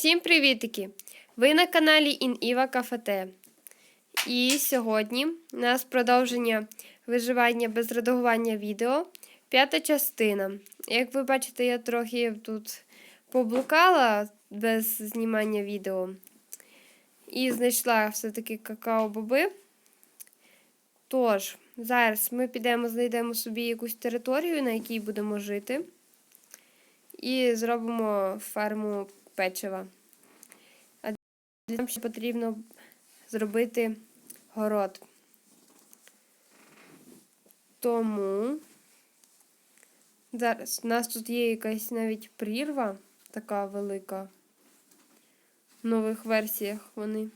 Всім привітики! Ви на каналі Ініва Кафете. І сьогодні у нас продовження виживання без редагування відео. П'ята частина. Як ви бачите, я трохи тут поблукала без знімання відео. І знайшла все-таки какао-боби. Тож, зараз ми підемо, знайдемо собі якусь територію, на якій будемо жити. І зробимо ферму печива. А для нам ще потрібно зробити город. Тому зараз у нас тут є якась навіть прірва така велика. В нових версіях вони.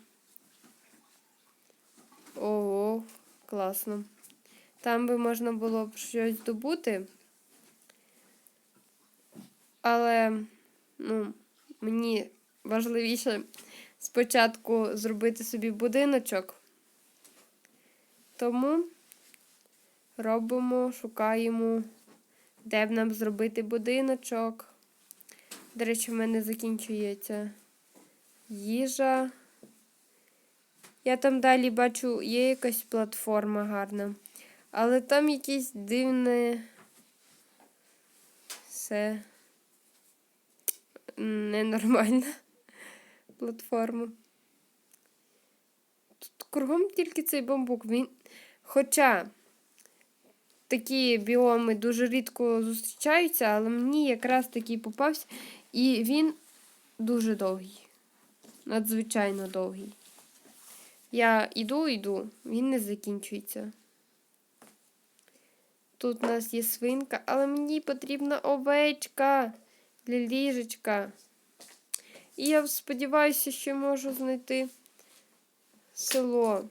Ого, класно. Там би можна було б щось добути. Але, ну, мені важливіше спочатку зробити собі будиночок. Тому робимо, шукаємо, де б нам зробити будиночок. До речі, в мене закінчується їжа. Я там далі бачу, є якась платформа гарна. Але там якісь дивне все ненормальна платформа. Тут кругом тільки цей бамбук. Він... Хоча такі біоми дуже рідко зустрічаються, але мені якраз такий попався. І він дуже довгий. Надзвичайно довгий. Я йду, йду, він не закінчується. Тут у нас є свинка, але мені потрібна овечка для ліжечка. І я сподіваюся, що можу знайти село.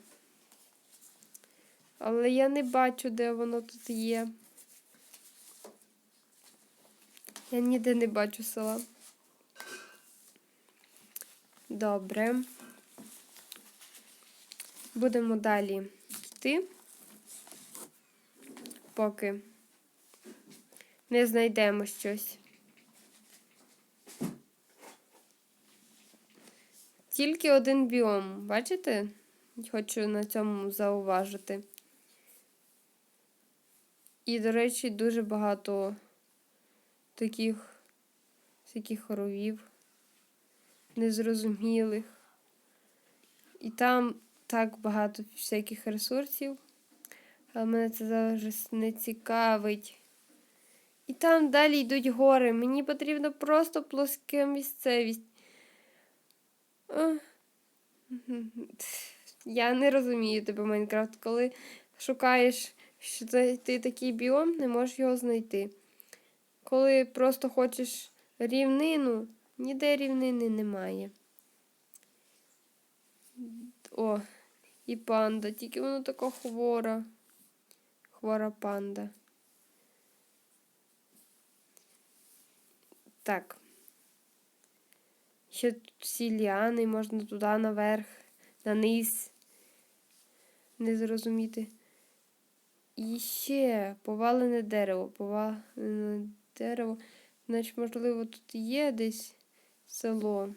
Але я не бачу, де воно тут є. Я ніде не бачу села. Добре. Будемо далі йти, поки не знайдемо щось. Тільки один біом, бачите? Хочу на цьому зауважити. І, до речі, дуже багато таких всяких хоровів, незрозумілих. І там так багато всяких ресурсів, але мене це зараз не цікавить. І там далі йдуть гори. Мені потрібно просто плоска місцевість. Я не розумію тебе, Майнкрафт, коли шукаєш, що ти такий біом, не можеш його знайти. Коли просто хочеш рівнину, ніде рівнини немає. О, і панда, тільки вона така хвора. Хвора панда. Так. Ще всі ліани, можна туди наверх, на низ. Не зрозуміти. І ще повалене дерево. Повалене дерево. Значить, можливо, тут є десь село.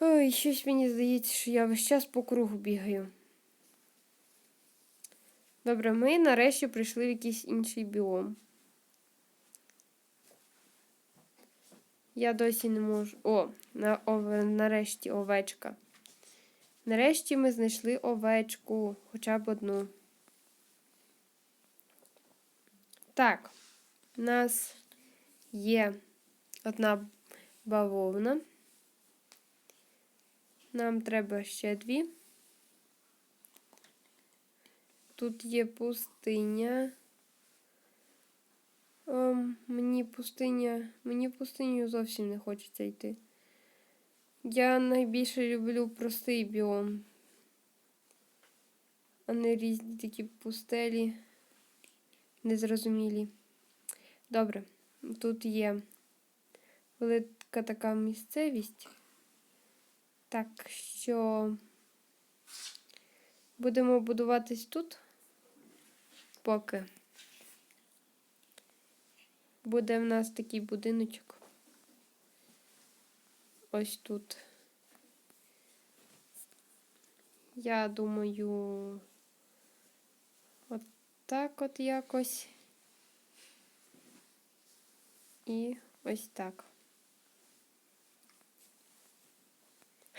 Ой, щось мені здається, що я весь час по кругу бігаю. Добре, ми нарешті прийшли в якийсь інший біом. Я досі не можу. О, на, о, нарешті овечка. Нарешті ми знайшли овечку, хоча б одну. Так, у нас є одна бавовна. Нам треба ще дві. Тут є пустиня. Ем, мені пустиня, мені в пустиню зовсім не хочеться йти. Я найбільше люблю простий біом, а не різні такі пустелі, незрозумілі. Добре, тут є велика така місцевість. Так що будемо будуватись тут поки буде в нас такий будиночок. ось тут. Я думаю, от так от якось. І ось так.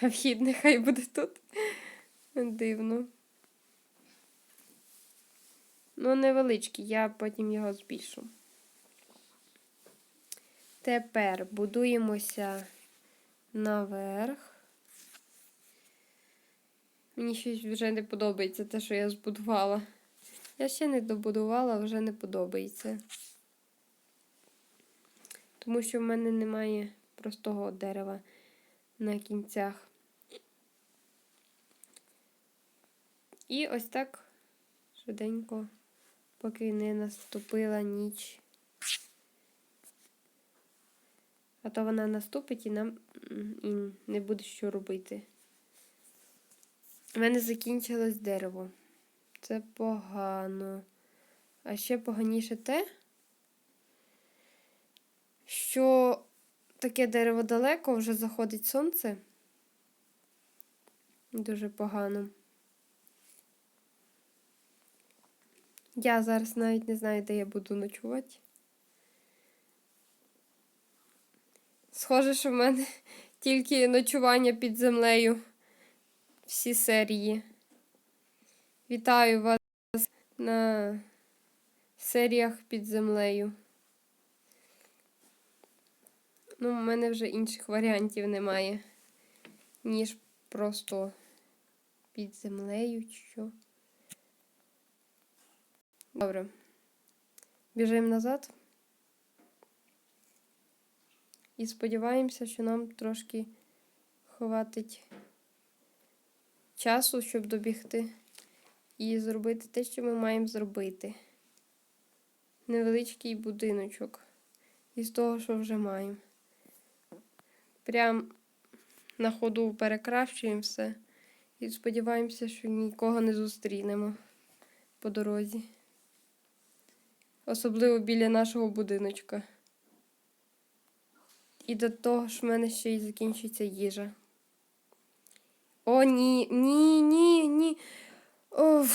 А вхід нехай буде тут. Дивно. Ну, невеличкий, я потім його збільшу. Тепер будуємося наверх. Мені щось вже не подобається те, що я збудувала. Я ще не добудувала, вже не подобається. Тому що в мене немає простого дерева на кінцях. І ось так швиденько, поки не наступила ніч. А то вона наступить і нам і не буде що робити. У мене закінчилось дерево. Це погано. А ще поганіше те, що таке дерево далеко, вже заходить сонце. Дуже погано. Я зараз навіть не знаю, де я буду ночувати. Схоже, що в мене тільки ночування під землею. Всі серії. Вітаю вас на серіях під землею. Ну, в мене вже інших варіантів немає, ніж просто під землею чи що. Добре. Біжимо назад. І сподіваємося, що нам трошки хватить часу, щоб добігти і зробити те, що ми маємо зробити. Невеличкий будиночок із того, що вже маємо. Прям на ходу перекращуємо все і сподіваємося, що нікого не зустрінемо по дорозі. Особливо біля нашого будиночка. І до того ж в мене ще й закінчиться їжа. О, ні, ні, ні, ні. О,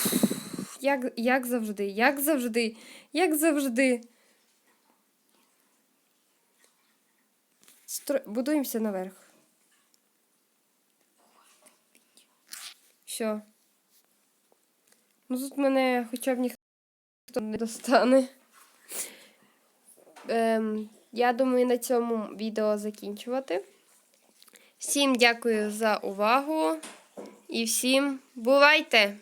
як, як завжди, як завжди, як завжди. Стро... Будуємося наверх. Що? Ну тут мене хоча б ніхто не достане. Ем, я думаю, на цьому відео закінчувати. Всім дякую за увагу і всім бувайте!